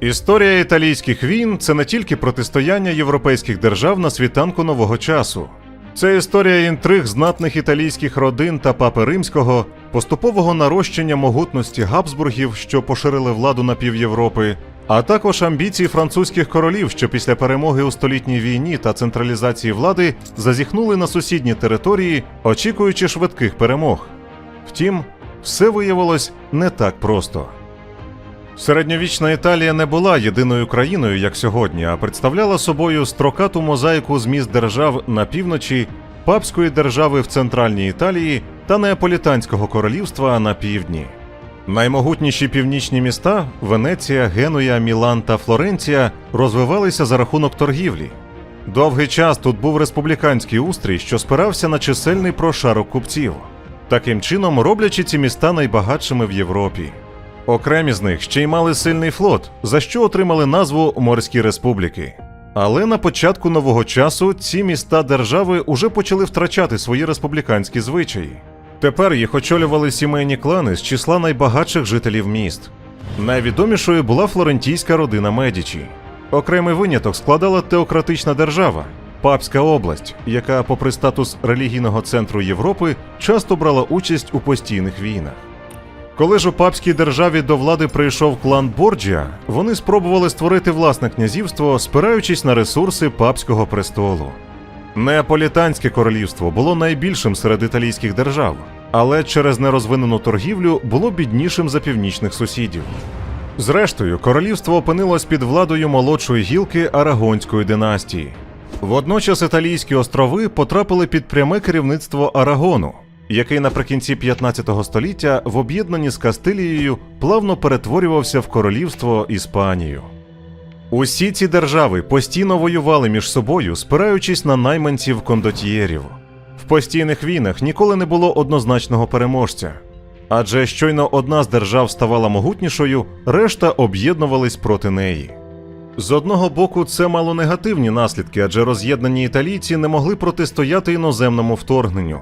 Історія італійських війн це не тільки протистояння європейських держав на світанку нового часу. Це історія інтриг знатних італійських родин та папи римського, поступового нарощення могутності Габсбургів, що поширили владу на пів Європи, а також амбіцій французьких королів, що після перемоги у столітній війні та централізації влади зазіхнули на сусідні території, очікуючи швидких перемог. Втім, все виявилось не так просто. Середньовічна Італія не була єдиною країною, як сьогодні, а представляла собою строкату мозаїку з міст держав на півночі, папської держави в центральній Італії та Неаполітанського королівства на півдні. Наймогутніші північні міста Венеція, Генуя, Мілан та Флоренція розвивалися за рахунок торгівлі. Довгий час тут був республіканський устрій, що спирався на чисельний прошарок купців, таким чином роблячи ці міста найбагатшими в Європі. Окремі з них ще й мали сильний флот, за що отримали назву Морські республіки. Але на початку нового часу ці міста держави уже почали втрачати свої республіканські звичаї. Тепер їх очолювали сімейні клани з числа найбагатших жителів міст. Найвідомішою була флорентійська родина Медічі. Окремий виняток складала теократична держава, папська область, яка, попри статус релігійного центру Європи, часто брала участь у постійних війнах. Коли ж у папській державі до влади прийшов клан Борджіа, вони спробували створити власне князівство, спираючись на ресурси папського престолу. Неаполітанське королівство було найбільшим серед італійських держав, але через нерозвинену торгівлю було біднішим за північних сусідів. Зрештою, королівство опинилось під владою молодшої гілки Арагонської династії. Водночас італійські острови потрапили під пряме керівництво Арагону, який наприкінці 15 століття в об'єднанні з Кастилією плавно перетворювався в королівство Іспанію. Усі ці держави постійно воювали між собою, спираючись на найманців кондотьєрів. В постійних війнах ніколи не було однозначного переможця. Адже щойно одна з держав ставала могутнішою, решта об'єднувались проти неї. З одного боку, це мало негативні наслідки, адже роз'єднані італійці не могли протистояти іноземному вторгненню.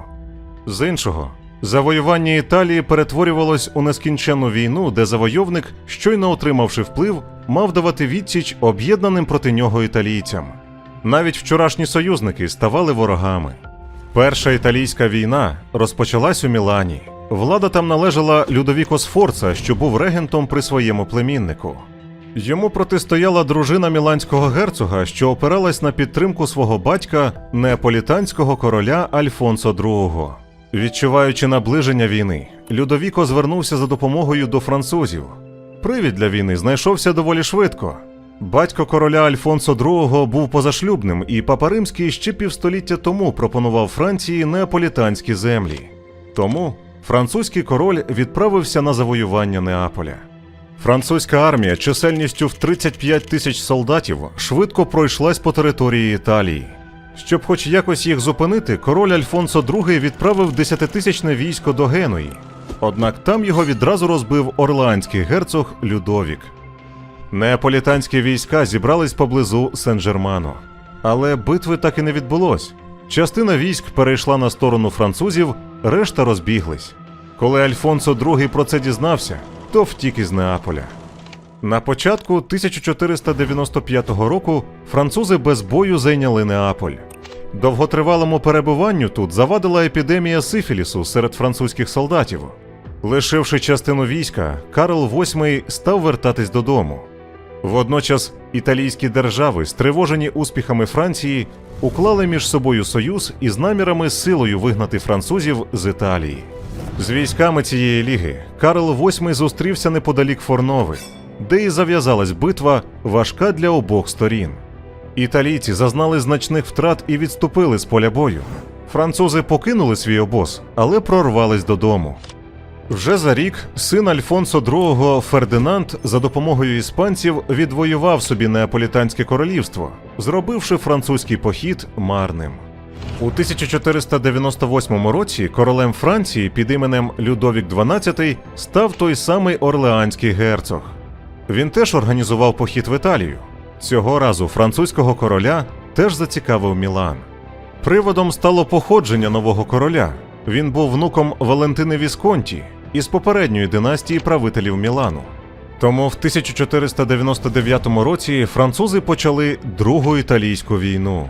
З іншого, завоювання Італії перетворювалось у нескінченну війну, де завойовник, щойно отримавши вплив, мав давати відсіч об'єднаним проти нього італійцям. Навіть вчорашні союзники ставали ворогами. Перша італійська війна розпочалась у Мілані. Влада там належала Людовіко Сфорца, що був регентом при своєму племіннику. Йому протистояла дружина міланського герцога, що опиралась на підтримку свого батька, неаполітанського короля Альфонсо II. Відчуваючи наближення війни, Людовіко звернувся за допомогою до французів. Привід для війни знайшовся доволі швидко. Батько короля Альфонсо II був позашлюбним, і Папа Римський ще півстоліття тому пропонував Франції неаполітанські землі. Тому французький король відправився на завоювання Неаполя. Французька армія чисельністю в 35 тисяч солдатів швидко пройшлась по території Італії. Щоб хоч якось їх зупинити, король Альфонсо II відправив десятитисячне військо до Генуї. Однак там його відразу розбив орлеанський герцог Людовік. Неаполітанські війська зібрались поблизу Сен-Жерману. Але битви так і не відбулось. Частина військ перейшла на сторону французів, решта розбіглись. Коли Альфонсо II про це дізнався, то втік із Неаполя. На початку 1495 року французи без бою зайняли Неаполь. Довготривалому перебуванню тут завадила епідемія сифілісу серед французьких солдатів. Лишивши частину війська, Карл VIII став вертатись додому. Водночас італійські держави, стривожені успіхами Франції, уклали між собою союз із намірами силою вигнати французів з Італії. З військами цієї ліги Карл VIII зустрівся неподалік Форнови, де і зав'язалась битва, важка для обох сторін. Італійці зазнали значних втрат і відступили з поля бою. Французи покинули свій обоз, але прорвались додому. Вже за рік син Альфонсо II Фердинанд за допомогою іспанців відвоював собі Неаполітанське королівство, зробивши французький похід марним. У 1498 році королем Франції під іменем Людовік XII став той самий Орлеанський герцог. Він теж організував похід в Італію. Цього разу французького короля теж зацікавив Мілан. Приводом стало походження нового короля. Він був внуком Валентини Вісконті із попередньої династії правителів Мілану. Тому в 1499 році французи почали Другу італійську війну.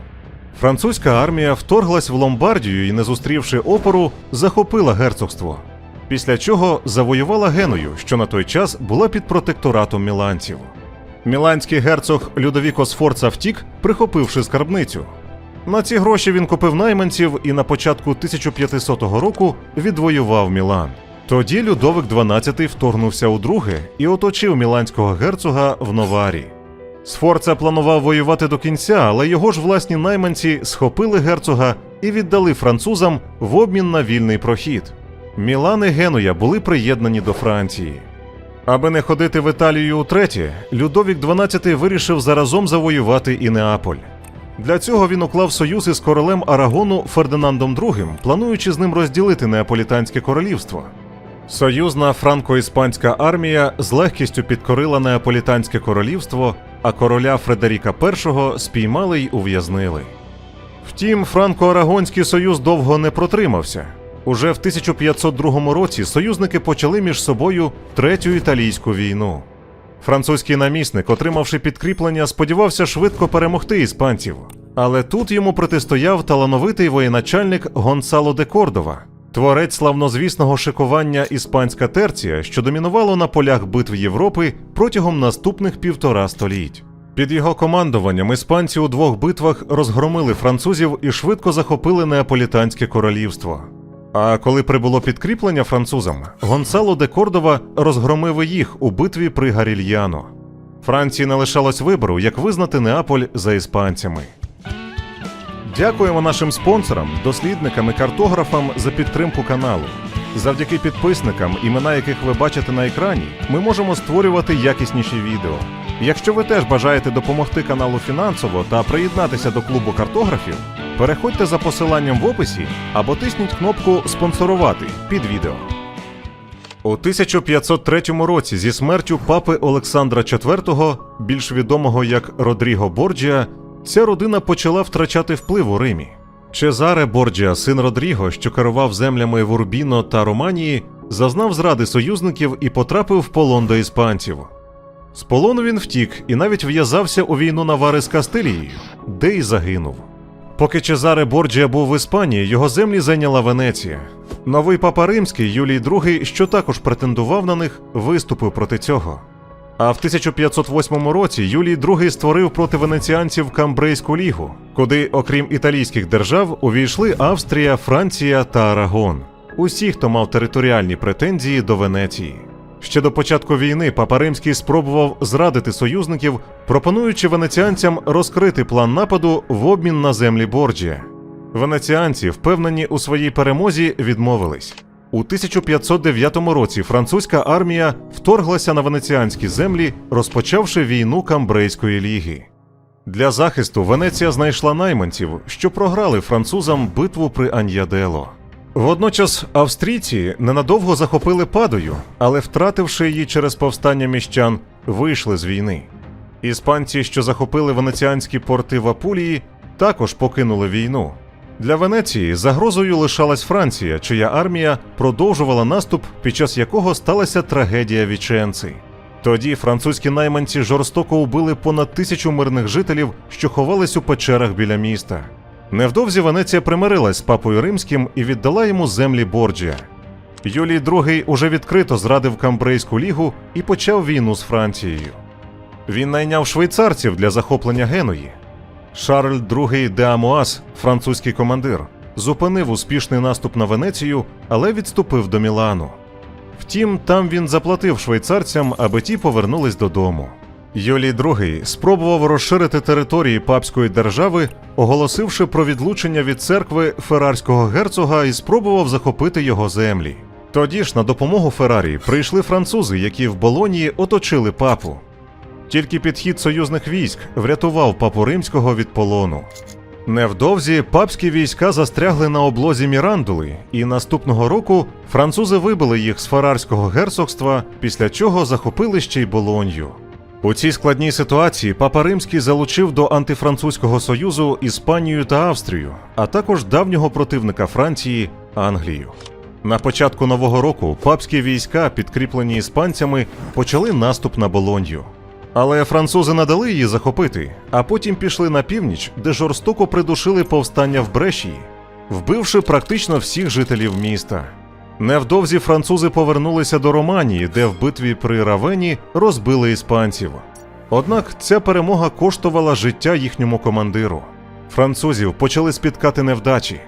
Французька армія вторглась в Ломбардію і, не зустрівши опору, захопила герцогство. Після чого завоювала Геную, що на той час була під протекторатом міланців. Міланський герцог Людовіко Сфорца втік, прихопивши скарбницю. На ці гроші він купив найманців і на початку 1500 року відвоював Мілан. Тоді Людовик XII вторгнувся у друге і оточив міланського герцога в Новарі. Сфорца планував воювати до кінця, але його ж власні найманці схопили герцога і віддали французам в обмін на вільний прохід. Мілан і Генуя були приєднані до Франції. Аби не ходити в Італію утретє, Людовік XII вирішив заразом завоювати і Неаполь. Для цього він уклав союз із королем Арагону Фердинандом II, плануючи з ним розділити Неаполітанське королівство. Союзна франко-іспанська армія з легкістю підкорила Неаполітанське королівство, а короля Фредеріка І спіймали й ув'язнили. Втім, франко-арагонський союз довго не протримався. Уже в 1502 році союзники почали між собою третю італійську війну. Французький намісник, отримавши підкріплення, сподівався швидко перемогти іспанців. Але тут йому протистояв талановитий воєначальник Гонсало де Кордова, творець славнозвісного шикування Іспанська терція, що домінувало на полях битв Європи протягом наступних півтора століть. Під його командуванням іспанці у двох битвах розгромили французів і швидко захопили Неаполітанське королівство. А коли прибуло підкріплення французам, Гонсало де Кордова розгромив їх у битві при Гарільяно. Франції не лишалось вибору, як визнати Неаполь за іспанцями. Дякуємо нашим спонсорам, дослідникам і картографам за підтримку каналу. Завдяки підписникам, імена яких ви бачите на екрані, ми можемо створювати якісніші відео. Якщо ви теж бажаєте допомогти каналу фінансово та приєднатися до клубу картографів, переходьте за посиланням в описі або тисніть кнопку Спонсорувати під відео. У 1503 році зі смертю папи Олександра IV, більш відомого як Родріго Борджіа, ця родина почала втрачати вплив у Римі. Чезаре Борджіа, син Родріго, що керував землями в Урбіно та Романії, зазнав зради союзників і потрапив в полон до іспанців. З полону він втік і навіть в'язався у війну Навари з Кастилією, де й загинув. Поки Чезаре Борджіа був в Іспанії, його землі зайняла Венеція. Новий папа римський Юлій II, що також претендував на них, виступив проти цього. А в 1508 році Юлій II створив проти венеціанців Камбрейську лігу, куди, окрім італійських держав, увійшли Австрія, Франція та Арагон. Усі, хто мав територіальні претензії до Венеції. Ще до початку війни папа Римський спробував зрадити союзників, пропонуючи венеціанцям розкрити план нападу в обмін на землі Борджія. Венеціанці, впевнені у своїй перемозі, відмовились. У 1509 році французька армія вторглася на венеціанські землі, розпочавши війну Камбрейської ліги. Для захисту Венеція знайшла найманців, що програли французам битву при Аньядело. Водночас австрійці ненадовго захопили падою, але, втративши її через повстання міщан, вийшли з війни. Іспанці, що захопили венеціанські порти в Апулії, також покинули війну. Для Венеції загрозою лишалась Франція, чия армія продовжувала наступ, під час якого сталася трагедія Віченци. Тоді французькі найманці жорстоко убили понад тисячу мирних жителів, що ховались у печерах біля міста. Невдовзі Венеція примирилась з папою римським і віддала йому землі Борджія. Юлій II уже відкрито зрадив Камбрейську лігу і почав війну з Францією. Він найняв швейцарців для захоплення Геної. Шарль II де Амуас, французький командир, зупинив успішний наступ на Венецію, але відступив до Мілану. Втім, там він заплатив швейцарцям, аби ті повернулись додому. Юлій II спробував розширити території папської держави, оголосивши про відлучення від церкви феррарського герцога і спробував захопити його землі. Тоді ж на допомогу Феррарі прийшли французи, які в Болонії оточили папу. Тільки підхід союзних військ врятував папу римського від полону. Невдовзі папські війська застрягли на облозі Мірандули, і наступного року французи вибили їх з фарарського герцогства, після чого захопили ще й Болонью. У цій складній ситуації папа Римський залучив до антифранцузького союзу Іспанію та Австрію, а також давнього противника Франції Англію. На початку нового року папські війська, підкріплені іспанцями, почали наступ на Болонью. Але французи не дали її захопити, а потім пішли на північ, де жорстоко придушили повстання в Брешії, вбивши практично всіх жителів міста. Невдовзі французи повернулися до Романії, де в битві при Равені розбили іспанців. Однак ця перемога коштувала життя їхньому командиру. Французів почали спіткати невдачі.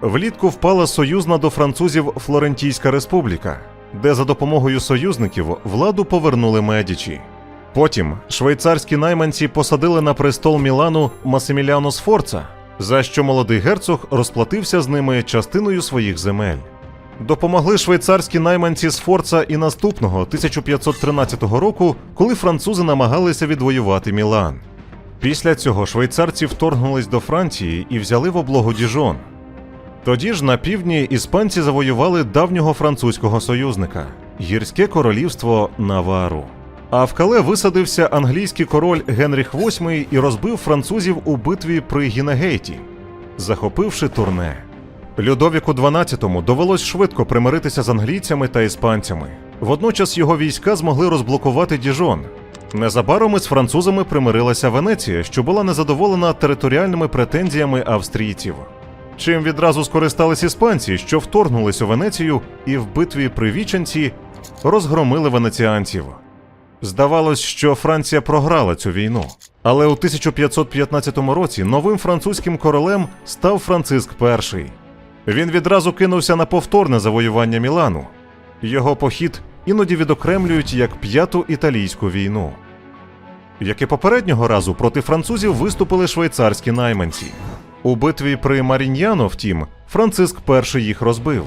Влітку впала союзна до французів Флорентійська республіка, де за допомогою союзників владу повернули Медічі. Потім швейцарські найманці посадили на престол Мілану Масиміляно Сфорца, за що молодий герцог розплатився з ними частиною своїх земель. Допомогли швейцарські найманці Сфорца і наступного 1513 року, коли французи намагалися відвоювати Мілан. Після цього швейцарці вторгнулись до Франції і взяли в облогу Діжон. Тоді ж на півдні іспанці завоювали давнього французького союзника гірське королівство Навару. А в Кале висадився англійський король Генріх VIII і розбив французів у битві при Гінегейті, захопивши турне. Людовіку XII довелось швидко примиритися з англійцями та іспанцями. Водночас його війська змогли розблокувати Діжон. Незабаром із французами примирилася Венеція, що була незадоволена територіальними претензіями австрійців. Чим відразу скористались іспанці, що вторгнулись у Венецію і в битві при Віченці розгромили венеціанців. Здавалось, що Франція програла цю війну. Але у 1515 році новим французьким королем став Франциск І. Він відразу кинувся на повторне завоювання Мілану. Його похід іноді відокремлюють як п'яту італійську війну. Як і попереднього разу проти французів виступили швейцарські найманці. У битві при Маріньяно, втім, Франциск І їх розбив.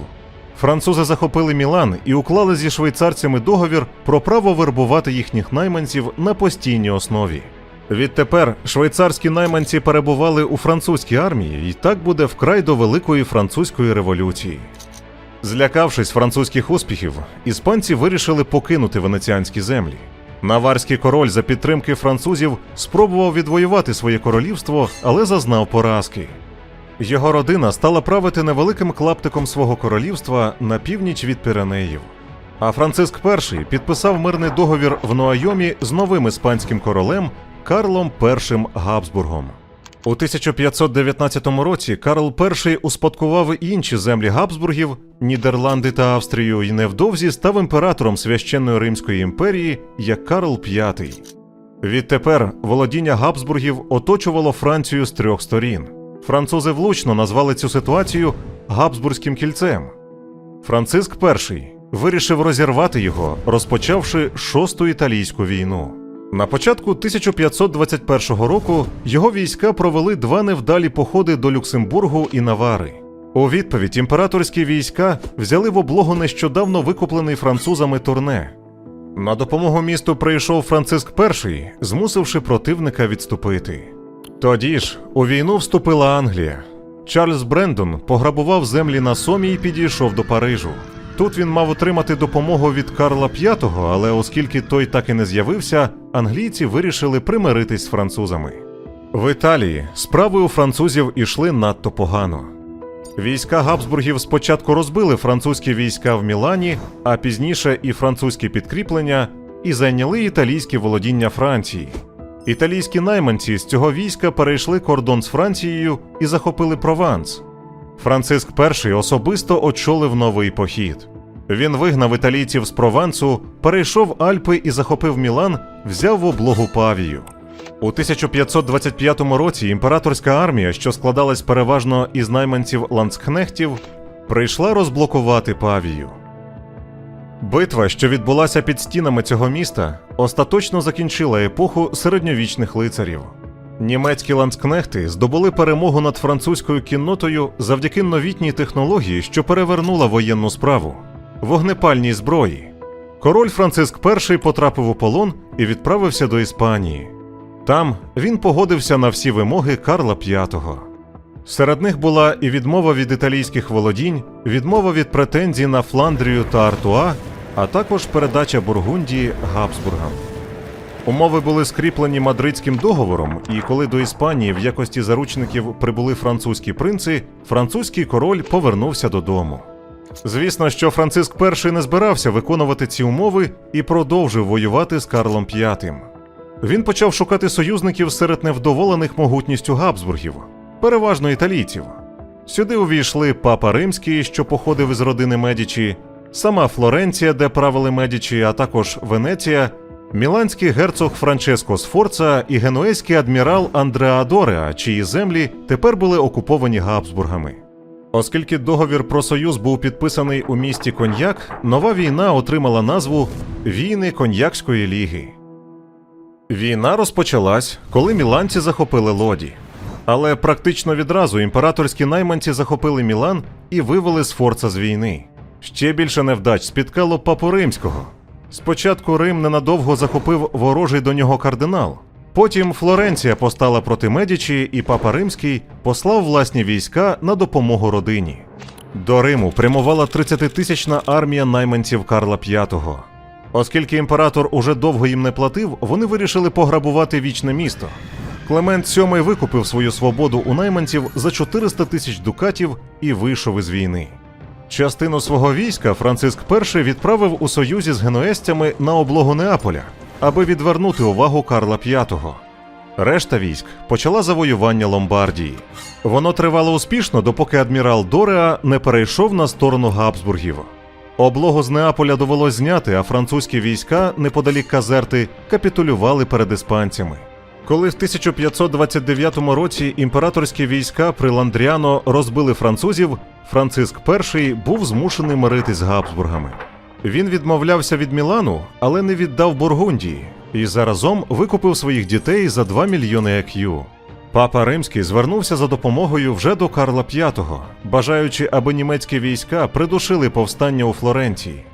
Французи захопили Мілан і уклали зі швейцарцями договір про право вербувати їхніх найманців на постійній основі. Відтепер швейцарські найманці перебували у французькій армії, і так буде вкрай до Великої французької революції. Злякавшись французьких успіхів, іспанці вирішили покинути венеціанські землі. Наварський король за підтримки французів спробував відвоювати своє королівство, але зазнав поразки. Його родина стала правити невеликим клаптиком свого королівства на північ від Піренеїв. А Франциск І підписав мирний договір в Нуайомі з новим іспанським королем Карлом І Габсбургом. У 1519 році Карл І успадкував інші землі Габсбургів, Нідерланди та Австрію, і невдовзі став імператором священної Римської імперії як Карл V. Відтепер володіння Габсбургів оточувало Францію з трьох сторін. Французи влучно назвали цю ситуацію Габсбурзьким кільцем. Франциск І вирішив розірвати його, розпочавши шосту італійську війну. На початку 1521 року його війська провели два невдалі походи до Люксембургу і Навари. У відповідь імператорські війська взяли в облогу нещодавно викуплений французами турне. На допомогу місту прийшов Франциск І, змусивши противника відступити. Тоді ж у війну вступила Англія. Чарльз Брендон пограбував землі на Сомі і підійшов до Парижу. Тут він мав отримати допомогу від Карла V, але оскільки той так і не з'явився, англійці вирішили примиритись з французами. В Італії справи у французів ішли надто погано. Війська Габсбургів спочатку розбили французькі війська в Мілані, а пізніше і французькі підкріплення, і зайняли італійські володіння Франції. Італійські найманці з цього війська перейшли кордон з Францією і захопили Прованс. Франциск І особисто очолив новий похід. Він вигнав італійців з Провансу, перейшов Альпи і захопив Мілан, взяв в облогу Павію. У 1525 році імператорська армія, що складалась переважно із найманців ланцкнехтів, прийшла розблокувати Павію. Битва, що відбулася під стінами цього міста, остаточно закінчила епоху середньовічних лицарів. Німецькі ланцкнехти здобули перемогу над французькою кіннотою завдяки новітній технології, що перевернула воєнну справу вогнепальній зброї. Король Франциск І потрапив у полон і відправився до Іспанії. Там він погодився на всі вимоги Карла V. Серед них була і відмова від італійських володінь, відмова від претензій на Фландрію та Артуа, а також передача Бургундії Габсбургам. Умови були скріплені мадридським договором, і коли до Іспанії в якості заручників прибули французькі принци, французький король повернувся додому. Звісно, що Франциск І не збирався виконувати ці умови і продовжив воювати з Карлом V. Він почав шукати союзників серед невдоволених могутністю Габсбургів, переважно італійців. Сюди увійшли папа Римський, що походив із родини Медічі, сама Флоренція, де правили Медічі, а також Венеція, міланський герцог Франческо Сфорца і генуезький адмірал Андреа Дореа, чиї землі тепер були окуповані Габсбургами. Оскільки договір про союз був підписаний у місті Коньяк, нова війна отримала назву Війни Коньякської ліги. Війна розпочалась, коли міланці захопили лоді. Але практично відразу імператорські найманці захопили Мілан і вивели Сфорца з війни. Ще більше невдач спіткало папу римського. Спочатку Рим ненадовго захопив ворожий до нього кардинал. Потім Флоренція постала проти Медічі, і папа Римський послав власні війська на допомогу родині. До Риму прямувала 30-тисячна армія найманців Карла V. Оскільки імператор уже довго їм не платив, вони вирішили пограбувати вічне місто. Клемент VII викупив свою свободу у найманців за 400 тисяч дукатів і вийшов із війни. Частину свого війська Франциск І відправив у союзі з генуезцями на облогу Неаполя, аби відвернути увагу Карла V. Решта військ почала завоювання Ломбардії. Воно тривало успішно, допоки адмірал Дореа не перейшов на сторону Габсбургів. Облогу з Неаполя довелось зняти, а французькі війська неподалік Казерти капітулювали перед іспанцями. Коли в 1529 році імператорські війська при Ландріано розбили французів, Франциск І був змушений миритись з Габсбургами. Він відмовлявся від Мілану, але не віддав Бургундії, і заразом викупив своїх дітей за 2 мільйони екю. Папа Римський звернувся за допомогою вже до Карла V, бажаючи, аби німецькі війська придушили повстання у Флоренції.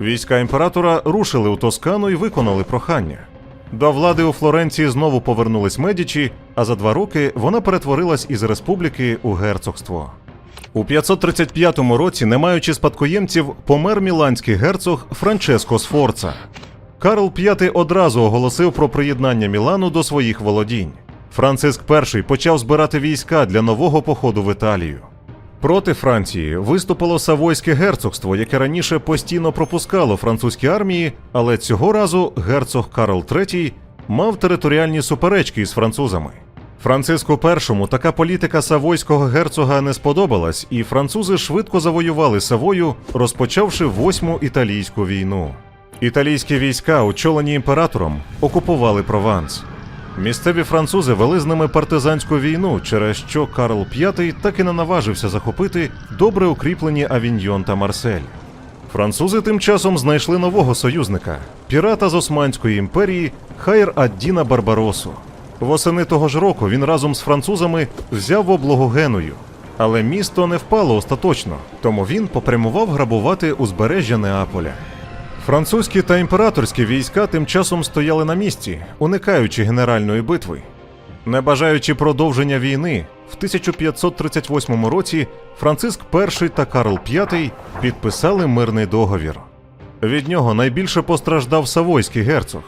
Війська імператора рушили у Тоскану і виконали прохання. До влади у Флоренції знову повернулись Медічі, а за два роки вона перетворилась із республіки у герцогство. У 535 році, не маючи спадкоємців, помер міланський герцог Франческо Сфорца. Карл V одразу оголосив про приєднання Мілану до своїх володінь. Франциск І почав збирати війська для нового походу в Італію. Проти Франції виступило Савойське герцогство, яке раніше постійно пропускало французькі армії, але цього разу герцог Карл III мав територіальні суперечки із французами. Франциску І така політика савойського герцога не сподобалась, і французи швидко завоювали Савою, розпочавши восьму італійську війну. Італійські війська, очолені імператором, окупували Прованс. Місцеві французи вели з ними партизанську війну, через що Карл V так і не наважився захопити добре укріплені Авіньйон та Марсель. Французи тим часом знайшли нового союзника пірата з Османської імперії Хайр Аддіна Барбаросу. Восени того ж року він разом з французами взяв облогу Геную. Але місто не впало остаточно, тому він попрямував грабувати узбережжя Неаполя. Французькі та імператорські війська тим часом стояли на місці, уникаючи генеральної битви. Не бажаючи продовження війни, в 1538 році Франциск І та Карл V підписали мирний договір. Від нього найбільше постраждав Савойський герцог.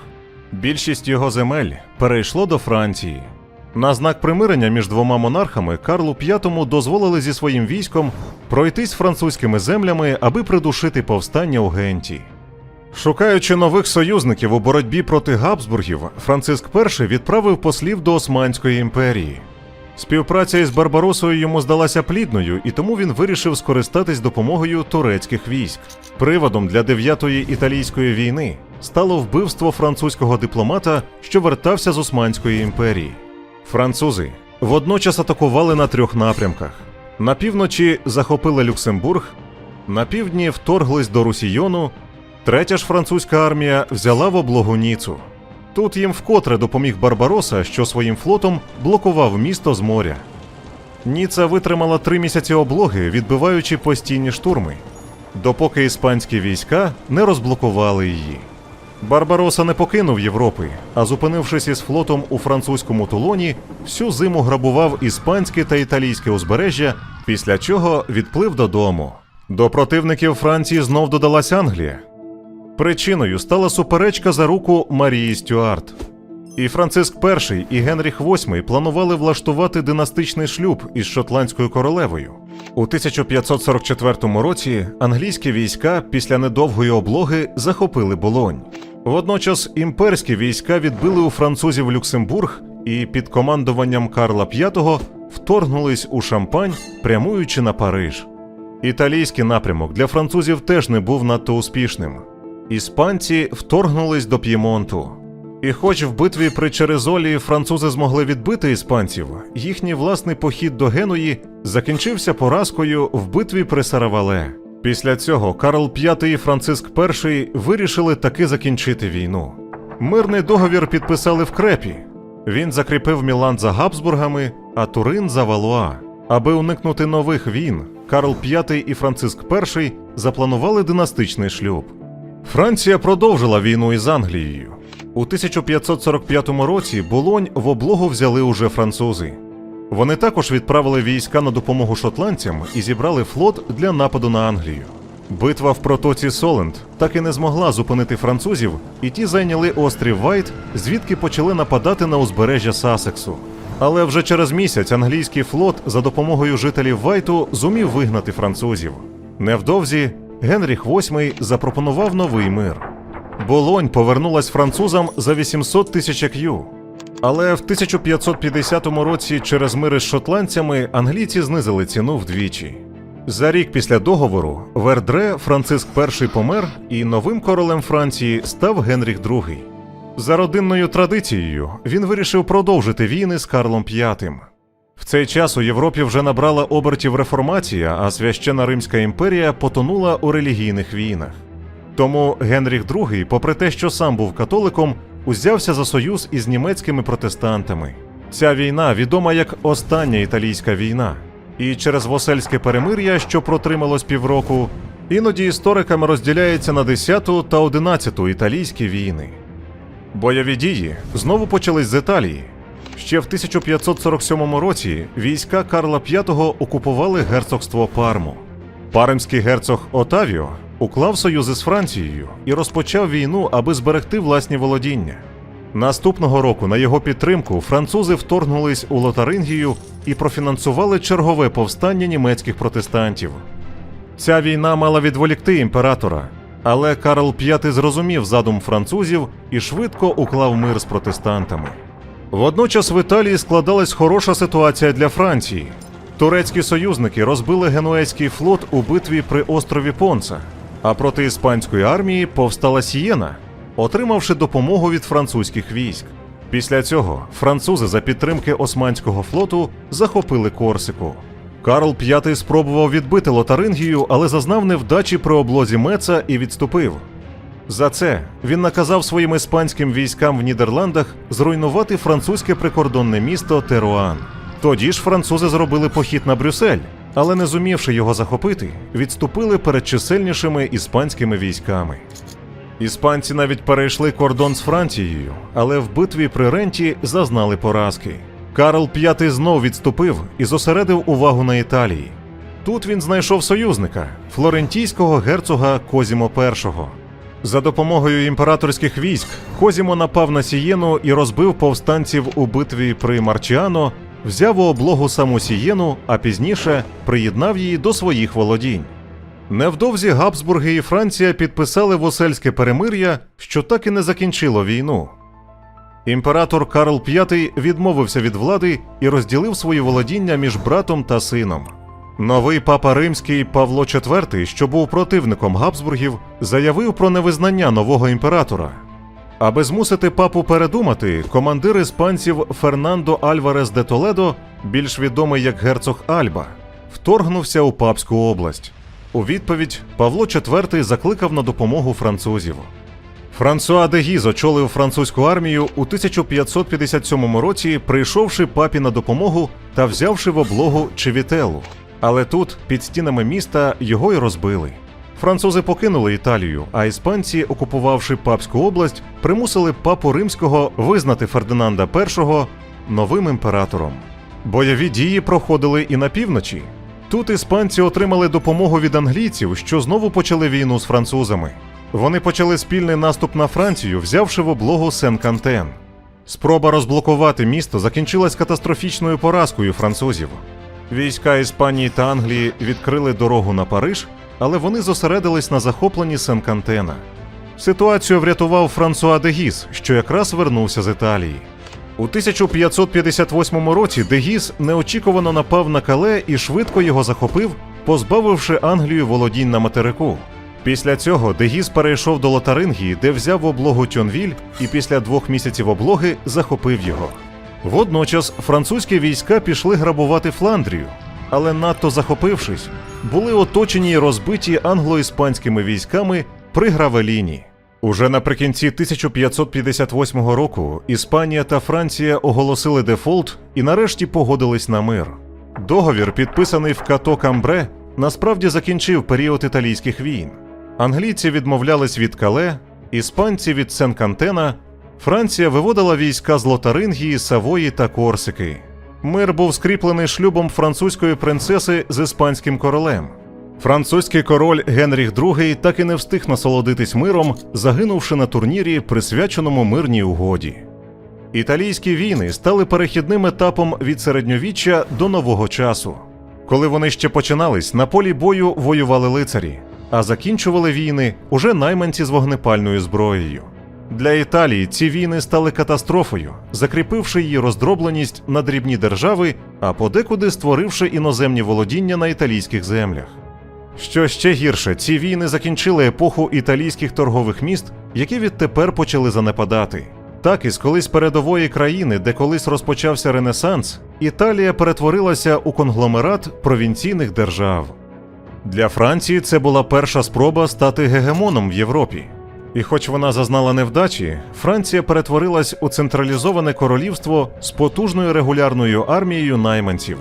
Більшість його земель перейшло до Франції. На знак примирення між двома монархами Карлу V дозволили зі своїм військом пройтись французькими землями, аби придушити повстання у Генті. Шукаючи нових союзників у боротьбі проти Габсбургів, Франциск І відправив послів до Османської імперії. Співпраця із Барбаросою йому здалася плідною, і тому він вирішив скористатись допомогою турецьких військ. Приводом для дев'ятої італійської війни стало вбивство французького дипломата, що вертався з Османської імперії. Французи водночас атакували на трьох напрямках: на півночі захопили Люксембург, на півдні вторглись до Русійону. Третя ж французька армія взяла в облогу Ніцу. Тут їм вкотре допоміг Барбароса, що своїм флотом блокував місто з моря. Ніца витримала три місяці облоги, відбиваючи постійні штурми, допоки іспанські війська не розблокували її. Барбароса не покинув Європи, а зупинившись із флотом у французькому тулоні, всю зиму грабував іспанське та італійське узбережжя, після чого відплив додому. До противників Франції знов додалась Англія. Причиною стала суперечка за руку Марії Стюарт. І Франциск І, і Генріх VIII планували влаштувати династичний шлюб із шотландською королевою. У 1544 році англійські війська після недовгої облоги захопили Болонь. Водночас імперські війська відбили у французів Люксембург і під командуванням Карла V вторгнулись у Шампань, прямуючи на Париж. Італійський напрямок для французів теж не був надто успішним. Іспанці вторгнулись до П'ємонту. І хоч в битві при Черезолі французи змогли відбити іспанців, їхній власний похід до Генуї закінчився поразкою в битві при Саравале. Після цього Карл V і Франциск І вирішили таки закінчити війну. Мирний договір підписали в Крепі. Він закріпив Мілан за Габсбургами, а Турин за Валуа. Аби уникнути нових війн, Карл V і Франциск І запланували династичний шлюб. Франція продовжила війну із Англією. У 1545 році Болонь в облогу взяли уже французи. Вони також відправили війська на допомогу шотландцям і зібрали флот для нападу на Англію. Битва в протоці Соленд так і не змогла зупинити французів, і ті зайняли острів Вайт, звідки почали нападати на узбережжя Сасексу. Але вже через місяць англійський флот за допомогою жителів Вайту зумів вигнати французів. Невдовзі Генріх VIII запропонував новий мир. Болонь повернулась французам за 800 тисяч екю. Але в 1550 році через мири з шотландцями англійці знизили ціну вдвічі. За рік після договору Вердре Франциск І помер, і новим королем Франції став Генріх II. За родинною традицією він вирішив продовжити війни з Карлом V. В цей час у Європі вже набрала обертів реформація, а священна Римська імперія потонула у релігійних війнах. Тому Генріх II, попри те, що сам був католиком, узявся за союз із німецькими протестантами. Ця війна відома як остання італійська війна, і через Восельське перемир'я, що протрималось півроку, іноді істориками розділяється на 10-ту та 11-ту італійські війни. Бойові дії знову почались з Італії. Ще в 1547 році війська Карла V окупували герцогство Парму. Паримський герцог Отавіо уклав союзи з Францією і розпочав війну, аби зберегти власні володіння. Наступного року на його підтримку французи вторгнулись у Лотарингію і профінансували чергове повстання німецьких протестантів. Ця війна мала відволікти імператора, але Карл V зрозумів задум французів і швидко уклав мир з протестантами. Водночас в Італії складалась хороша ситуація для Франції. Турецькі союзники розбили генуезький флот у битві при острові Понца, а проти іспанської армії повстала Сієна, отримавши допомогу від французьких військ. Після цього французи за підтримки Османського флоту захопили Корсику. Карл V спробував відбити Лотарингію, але зазнав невдачі при облозі Меца і відступив. За це він наказав своїм іспанським військам в Нідерландах зруйнувати французьке прикордонне місто Теруан. Тоді ж французи зробили похід на Брюссель, але не зумівши його захопити, відступили перед чисельнішими іспанськими військами. Іспанці навіть перейшли кордон з Францією, але в битві при Ренті зазнали поразки. Карл V знов відступив і зосередив увагу на Італії. Тут він знайшов союзника флорентійського герцога Козімо І. За допомогою імператорських військ Козімо напав на Сієну і розбив повстанців у битві при Марчіано, взяв у облогу саму Сієну, а пізніше приєднав її до своїх володінь. Невдовзі Габсбурги і Франція підписали Восельське перемир'я, що так і не закінчило війну. Імператор Карл V відмовився від влади і розділив свої володіння між братом та сином. Новий папа римський Павло IV, що був противником Габсбургів, заявив про невизнання нового імператора. Аби змусити папу передумати, командир іспанців Фернандо Альварес де Толедо, більш відомий як герцог Альба, вторгнувся у папську область. У відповідь Павло IV закликав на допомогу французів. Франсуа де Гіз очолив французьку армію у 1557 році, прийшовши папі на допомогу та взявши в облогу Чевітелу. Але тут, під стінами міста, його й розбили. Французи покинули Італію, а іспанці, окупувавши папську область, примусили папу римського визнати Фердинанда І новим імператором. Бойові дії проходили і на півночі. Тут іспанці отримали допомогу від англійців, що знову почали війну з французами. Вони почали спільний наступ на Францію, взявши в облогу Сен-Кантен. Спроба розблокувати місто закінчилась катастрофічною поразкою французів. Війська Іспанії та Англії відкрили дорогу на Париж, але вони зосередились на захопленні Сен-Кантена. Ситуацію врятував Франсуа де Гіс, що якраз вернувся з Італії. У 1558 році Дегіс неочікувано напав на Кале і швидко його захопив, позбавивши Англію володінь на материку. Після цього Дегіс перейшов до Лотарингії, де взяв в облогу Тьонвіль і після двох місяців облоги захопив його. Водночас французькі війська пішли грабувати Фландрію, але надто захопившись, були оточені й розбиті англо-іспанськими військами при Гравеліні. Уже наприкінці 1558 року Іспанія та Франція оголосили дефолт і нарешті погодились на мир. Договір, підписаний в Като Камбре, насправді закінчив період італійських війн. Англійці відмовлялись від Кале, іспанці від Сен-Кантена, Франція виводила війська з Лотарингії, Савої та Корсики. Мир був скріплений шлюбом французької принцеси з іспанським королем. Французький король Генріх II так і не встиг насолодитись миром, загинувши на турнірі, присвяченому мирній угоді. Італійські війни стали перехідним етапом від середньовіччя до нового часу. Коли вони ще починались, на полі бою воювали лицарі, а закінчували війни уже найманці з вогнепальною зброєю. Для Італії ці війни стали катастрофою, закріпивши її роздробленість на дрібні держави, а подекуди створивши іноземні володіння на італійських землях. Що ще гірше, ці війни закінчили епоху італійських торгових міст, які відтепер почали занепадати. Так із колись передової країни, де колись розпочався Ренесанс, Італія перетворилася у конгломерат провінційних держав. Для Франції це була перша спроба стати гегемоном в Європі. І хоч вона зазнала невдачі, Франція перетворилась у централізоване королівство з потужною регулярною армією найманців.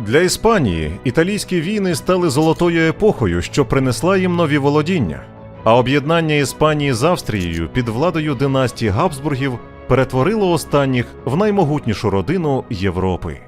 Для Іспанії італійські війни стали золотою епохою, що принесла їм нові володіння. А об'єднання Іспанії з Австрією під владою династії Габсбургів перетворило останніх в наймогутнішу родину Європи.